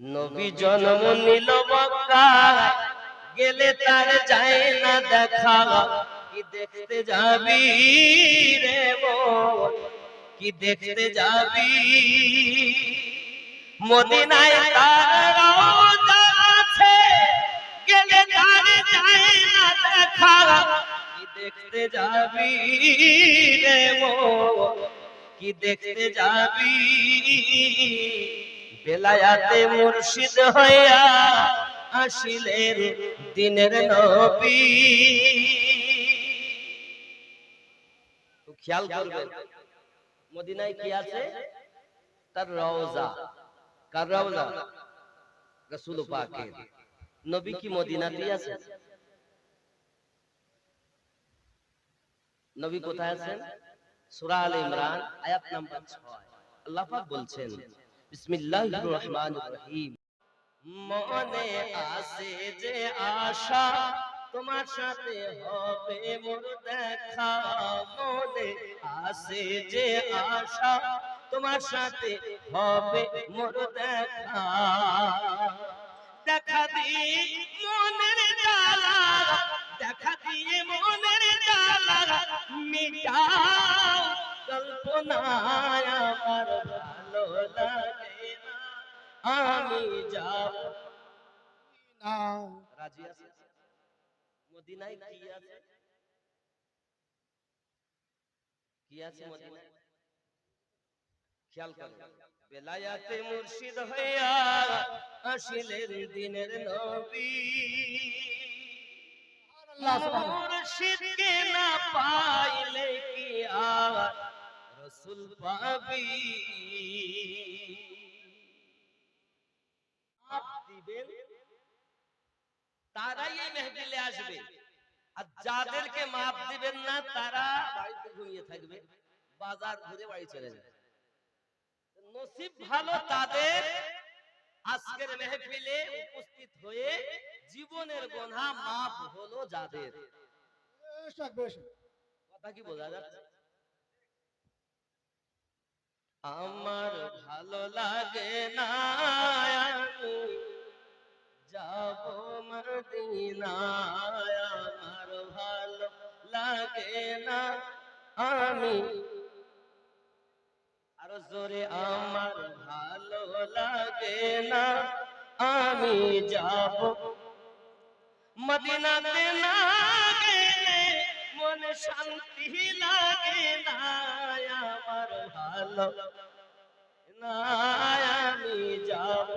নবী জন্ম নিল মক্কা। গেলে তার যায় না দেখা। কি দেখতে যাবি রে কি দেখতে যাবি? মদিনায় তার আছে। গেলে তার যায় না দেখা। কি দেখতে যাবি রে কি দেখতে যাবি বেলায়াতে মুর্শিদ হইয়া আসিলেন দিনের নবী। খেয়াল করবেন, মদিনায় কি আছে? তার রওজা। কার রওজা? রাসূল পাকের। নবী কি মদিনাতেই আছে নবী কোথায় আছেন? সূরা আলে ইমরান, আয়াত নাম্বার 6 আল্লাহ পাক বলছেন বিসমিল্লাহির রহমানির রহিম। মনে আসে যে আশা তোমার সাথে হবে মোর দেখা। মনে আসে যে আশা তোমার সাথে হবে মোর দেখা। দেখা দিয়ে মনের জ্বালা, দেখা দিয়ে মনের জ্বালা মিটাও। কল্পনায় আমার ভালো লাগে। আমি যাব না রাজি আছে মদিনায় কি আছে? কি আছে মদিনায়? খেয়াল করুন বেলায়াতে মুর্শিদ হইয়া আসিলেন দিনের নবী। মুর্শিদকে না পাইলে কি আর? রসুল পাবি। তারাই এই মেহফিলে আসবে। আর যাদেরকে মাপ দিবেন না তারা বাড়িতে ঘুমিয়ে থাকবে বাজার ঘুরে বাড়ি চলে যাবে। নসিব ভালো তাদের আজকের মেহফিলে উপস্থিত হয়ে জীবনের গোনা মাপ হলো যাদের। কথা কি বোঝা যাচ্ছে? আমার ভালো লাগে না। মদিনায় আমার ভালো লাগে না। আমি আরও জোরে আমার ভালো লাগে না। আমি যাব মদিনাতে না গেলে মনে শান্তি লাগে না। আমার ভালো না। আমি যাব